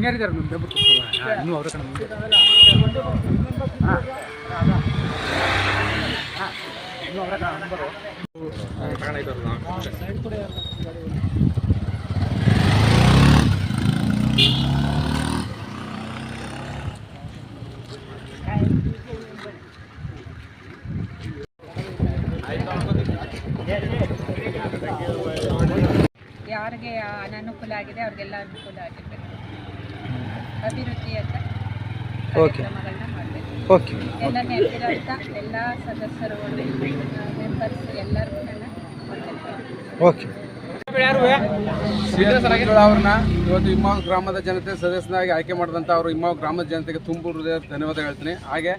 ಇನ್ನೇರು ಇದ್ದಾರೆ ನಮ್ಮ ಇನ್ನೂ ಅವರ ಮುಂದೆ. ಯಾರಿಗೆ ಅನನುಕೂಲ ಆಗಿದೆ ಅವ್ರಿಗೆಲ್ಲ ಅನುಕೂಲ ಆಗಿದೆ. ಓಕೆ. ಕಾರ್ಯಕ್ರಮಗಳನ್ನ ಮಾಡಬೇಕು. ಓಕೆ ಎಲ್ಲ ನೆರೆದಿರೋಂಥ ಎಲ್ಲ ಸದಸ್ಯರು ಮೆಂಬರ್ಸ್ ಎಲ್ಲರಿಗೂ ನನ್ನ ಓಕೆ ಅವ್ರನ್ನ. ಇವತ್ತು ಇಮ್ಮಾವ್ ಗ್ರಾಮದ ಜನತೆ ಸದಸ್ಯನಾಗಿ ಆಯ್ಕೆ ಮಾಡಿದಂಥ ಅವರು ಇಮ್ಮಾವ್ ಗ್ರಾಮದ ಜನತೆಗೆ ತುಂಬ ಹೃದಯ ಧನ್ಯವಾದ ಹೇಳ್ತೀನಿ. ಹಾಗೆ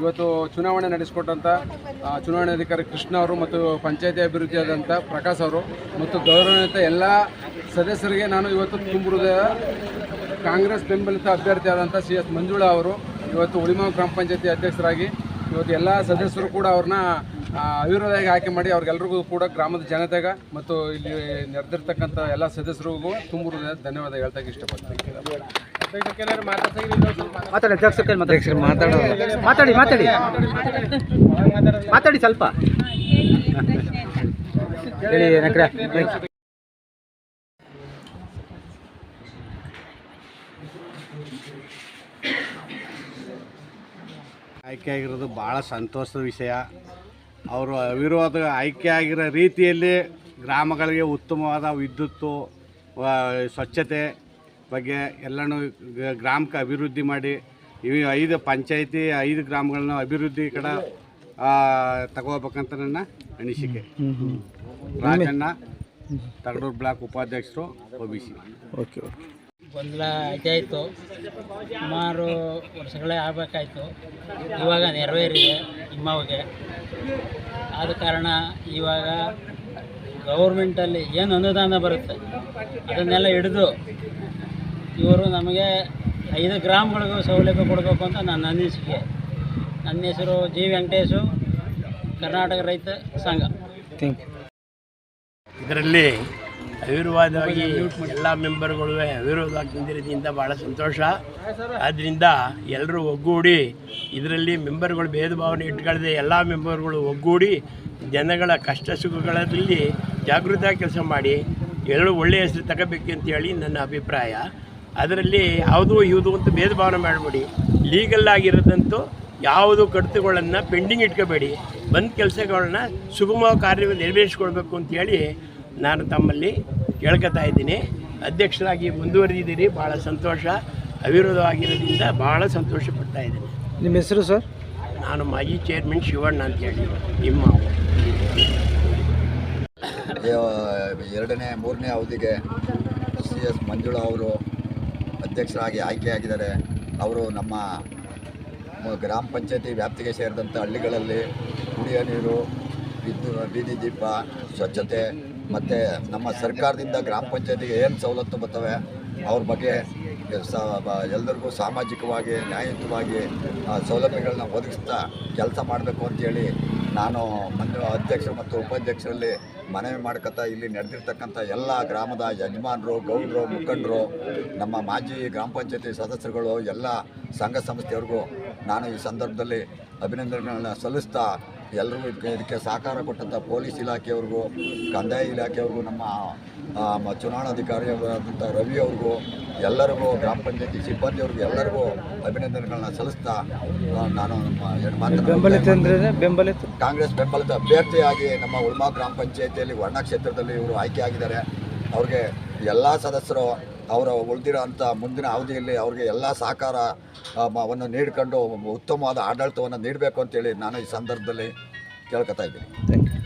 ಇವತ್ತು ಚುನಾವಣೆ ನಡೆಸಿಕೊಟ್ಟಂಥ ಚುನಾವಣಾಧಿಕಾರಿ ಚುನಾವಣೆ ಅಧಿಕಾರಿ ಕೃಷ್ಣ ಅವರು ಮತ್ತು ಪಂಚಾಯತಿ ಅಭಿವೃದ್ಧಿ ಆದಂಥ ಪ್ರಕಾಶ್ ಅವರು ಮತ್ತು ಗೌರವಾನ್ವಿತ ಎಲ್ಲ ಸದಸ್ಯರಿಗೆ ನಾನು ಇವತ್ತು ತುಂಬ ಹೃದಯ ಕಾಂಗ್ರೆಸ್ ಬೆಂಬಲಿತ ಅಭ್ಯರ್ಥಿ ಆದಂಥ ಸಿ ಎಸ್ ಮಂಜುಳಾ ಅವರು ಇವತ್ತು ಉಳಿಮಾವ್ ಗ್ರಾಮ ಪಂಚಾಯತಿ ಅಧ್ಯಕ್ಷರಾಗಿ ಇವತ್ತು ಎಲ್ಲ ಸದಸ್ಯರು ಕೂಡ ಅವ್ರನ್ನ ಅವಿರೋಧವಾಗಿ ಆಯ್ಕೆ ಮಾಡಿ ಅವ್ರಿಗೆಲ್ರಿಗೂ ಕೂಡ ಗ್ರಾಮದ ಜನತೆಗೆ ಮತ್ತು ಇಲ್ಲಿ ನೆರೆದಿರ್ತಕ್ಕಂಥ ಎಲ್ಲ ಸದಸ್ಯರಿಗೂ ತುಂಬ ಧನ್ಯವಾದ ಹೇಳ್ತಾಗೆ ಇಷ್ಟಪಡ್ತೀನಿ. ಮಾತಾಡಿ ಅಧ್ಯಕ್ಷರ ಕೈಲಿ ಮಾತಾಡಿ? ಮಾತಾಡೋ ಮಾತಾಡಿ. ಮಾತಾಡಿ ಮಾತಾಡಿ ಸ್ವಲ್ಪ ಹೇಳಿ ಆಗಿರೋದು ಭಾಳ ಸಂತೋಷದ ವಿಷಯ. ಅವರು ಅವಿರೋಧ ಆಯ್ಕೆಯಾಗಿರೋ ರೀತಿಯಲ್ಲಿ ಗ್ರಾಮಗಳಿಗೆ ಉತ್ತಮವಾದ ವಿದ್ಯುತ್ತು ಸ್ವಚ್ಛತೆ ಬಗ್ಗೆ ಎಲ್ಲನೂ ಗ್ರಾಮಕ್ಕೆ ಅಭಿವೃದ್ಧಿ ಮಾಡಿ ಇವು ಐದು ಪಂಚಾಯಿತಿ ಐದು ಗ್ರಾಮಗಳನ್ನ ಅಭಿವೃದ್ಧಿ ಕಡೆ ತಗೋಬೇಕಂತ ನನ್ನ ಅನಿಸಿಕೆ. ರಾಜಣ್ಣ ತಗಡೂರು ಬ್ಲಾಕ್ ಉಪಾಧ್ಯಕ್ಷರು O B C. Okay okay. ಗೊಂದಲ ಇದಾಯಿತು ಸುಮಾರು ವರ್ಷಗಳೇ ಆಗಬೇಕಾಯ್ತು. ಇವಾಗ ನೆರವೇರಿದೆ ನಿಮ್ಮವಾಗೆ ಆದ ಕಾರಣ ಇವಾಗ ಗೌರ್ಮೆಂಟಲ್ಲಿ ಏನು ಅನುದಾನ ಬರುತ್ತೆ ಅದನ್ನೆಲ್ಲ ಹಿಡಿದು ಇವರು ನಮಗೆ ಐದು ಗ್ರಾಮ್ಗಳಿಗೂ ಸೌಲಭ್ಯ ಕೊಡಬೇಕು ಅಂತ ನನ್ನ ಅನಿಸಿಕೆ. ನನ್ನ ಹೆಸರು ಜಿ. ವೆಂಕಟೇಶು, ಕರ್ನಾಟಕ ರೈತ ಸಂಘ. ಇದರಲ್ಲಿ ಅವಿರೋಧವಾಗಿ ಎಲ್ಲ ಮೆಂಬರ್ಗಳು ಅವಿರೋಧವಾಗಿ ನಿಂತಿರೋದ್ರಿಂದ ಭಾಳ ಸಂತೋಷ. ಆದ್ದರಿಂದ ಎಲ್ಲರೂ ಒಗ್ಗೂಡಿ ಇದರಲ್ಲಿ ಮೆಂಬರ್ಗಳು ಭೇದ ಭಾವನೆ ಇಟ್ಕೊಳ್ಳದೆ ಎಲ್ಲ ಮೆಂಬರ್ಗಳು ಒಗ್ಗೂಡಿ ಜನಗಳ ಕಷ್ಟ ಸುಖಗಳಲ್ಲಿ ಜಾಗೃತ ಕೆಲಸ ಮಾಡಿ ಎಲ್ಲರೂ ಒಳ್ಳೆಯ ಹೆಸರು ತಗೋಬೇಕು ಅಂತೇಳಿ ನನ್ನ ಅಭಿಪ್ರಾಯ. ಅದರಲ್ಲಿ ಯಾವುದು ಇವುದು ಅಂತ ಭೇದ ಭಾವನೆ ಮಾಡಬೇಡಿ. ಲೀಗಲ್ ಆಗಿರೋದಂತೂ ಯಾವುದು ಕಡಿತಗಳನ್ನು ಪೆಂಡಿಂಗ್ ಇಟ್ಕೋಬೇಡಿ. ಬಂದ ಕೆಲಸಗಳನ್ನ ಸುಗಮ ಕಾರ್ಯ ನೆರವೇರಿಸ್ಕೊಳ್ಬೇಕು ಅಂತೇಳಿ ನಾನು ತಮ್ಮಲ್ಲಿ ಕೇಳ್ಕೊತಾ ಇದ್ದೀನಿ. ಅಧ್ಯಕ್ಷರಾಗಿ ಮುಂದುವರೆದಿದ್ದೀರಿ. ಭಾಳ ಸಂತೋಷ. ಅವಿರೋಧವಾಗಿರೋದ್ರಿಂದ ಭಾಳ ಸಂತೋಷ ಪಡ್ತಾ ಇದ್ದೀನಿ. ನಿಮ್ಮ ಹೆಸರು ಸರ್? ನಾನು ಮಾಜಿ ಚೇರ್ಮನ್ ಶಿವಣ್ಣ ಅಂತ ಹೇಳಿ. ನಿಮ್ಮ ಎರಡನೇ ಮೂರನೇ ಅವಧಿಗೆ ಸಿ ಎಸ್ ಮಂಜುಳಾ ಅವರು ಅಧ್ಯಕ್ಷರಾಗಿ ಆಯ್ಕೆಯಾಗಿದ್ದಾರೆ ಅವರು ನಮ್ಮ ಗ್ರಾಮ ಪಂಚಾಯತಿ ವ್ಯಾಪ್ತಿಗೆ ಸೇರಿದಂಥ ಹಳ್ಳಿಗಳಲ್ಲಿ ಕುಡಿಯೋ ನೀರು ವಿದ್ಯು ಬೀದಿ ದೀಪ ಸ್ವಚ್ಛತೆ ಮತ್ತು ನಮ್ಮ ಸರ್ಕಾರದಿಂದ ಗ್ರಾಮ ಪಂಚಾಯತಿಗೆ ಏನು ಸವಲತ್ತು ಬರ್ತವೆ, ಅವ್ರ ಬಗ್ಗೆ ಎಲ್ಲರಿಗೂ ಸಾಮಾಜಿಕವಾಗಿ, ನ್ಯಾಯಯುತವಾಗಿ ಸೌಲಭ್ಯಗಳನ್ನ ಒದಗಿಸ್ತಾ ಕೆಲಸ ಮಾಡಬೇಕು ಅಂತೇಳಿ ನಾನು ಮಂಜು ಅಧ್ಯಕ್ಷರು ಮತ್ತು ಉಪಾಧ್ಯಕ್ಷರಲ್ಲಿ ಮನವಿ ಮಾಡ್ಕೊತಾ ಇಲ್ಲಿ ನಡೆದಿರ್ತಕ್ಕಂಥ ಎಲ್ಲ ಗ್ರಾಮದ ಯಜಮಾನರು, ಗೌಡರು, ಮುಖಂಡರು, ನಮ್ಮ ಮಾಜಿ ಗ್ರಾಮ ಪಂಚಾಯತಿ ಸದಸ್ಯರುಗಳು, ಎಲ್ಲ ಸಂಘ ಸಂಸ್ಥೆಯವ್ರಿಗೂ ನಾನು ಈ ಸಂದರ್ಭದಲ್ಲಿ ಅಭಿನಂದನೆಗಳನ್ನ ಸಲ್ಲಿಸ್ತಾ ಎಲ್ಲರಿಗೂ ಇದಕ್ಕೆ ಇದಕ್ಕೆ ಸಹಕಾರ ಕೊಟ್ಟಂಥ ಪೊಲೀಸ್ ಇಲಾಖೆಯವ್ರಿಗೂ ಕಂದಾಯ ಇಲಾಖೆಯವ್ರಿಗೂ ನಮ್ಮ ಚುನಾವಣಾಧಿಕಾರಿಯವರಾದಂಥ ಚುನಾವಣಾಧಿಕಾರಿಯಾದಂಥ ರವಿ ಅವ್ರಿಗೂ ಎಲ್ಲರಿಗೂ ಗ್ರಾಮ ಪಂಚಾಯತಿ ಸಿಬ್ಬಂದಿಯವ್ರಿಗೂ ಎಲ್ಲರಿಗೂ ಅಭಿನಂದನೆಗಳನ್ನ ಸಲ್ಲಿಸ್ತಾ ನಾನು ನಮ್ಮ ಬೆಂಬಲಿತ? ಕಾಂಗ್ರೆಸ್ ಬೆಂಬಲಿತ ಅಭ್ಯರ್ಥಿಯಾಗಿ ನಮ್ಮ ಉಳ್ಮಾ ಗ್ರಾಮ ಪಂಚಾಯತಿಯಲ್ಲಿ ವರ್ಣ ಕ್ಷೇತ್ರದಲ್ಲಿ ಇವರು ಆಯ್ಕೆ ಆಗಿದ್ದಾರೆ. ಅವ್ರಿಗೆ ಎಲ್ಲ ಸದಸ್ಯರು ಅವರ ಉಳಿದಿರೋ ಅಂಥ ಮುಂದಿನ ಅವಧಿಯಲ್ಲಿ ಅವ್ರಿಗೆ ಎಲ್ಲ ಸಹಕಾರವನ್ನು ನೀಡಿಕೊಂಡು ಉತ್ತಮವಾದ ಆಡಳಿತವನ್ನು ನೀಡಬೇಕು ಅಂತೇಳಿ ನಾನು ಈ ಸಂದರ್ಭದಲ್ಲಿ ಕೇಳ್ಕೊತಾ ಇದ್ದೀನಿ. Thank you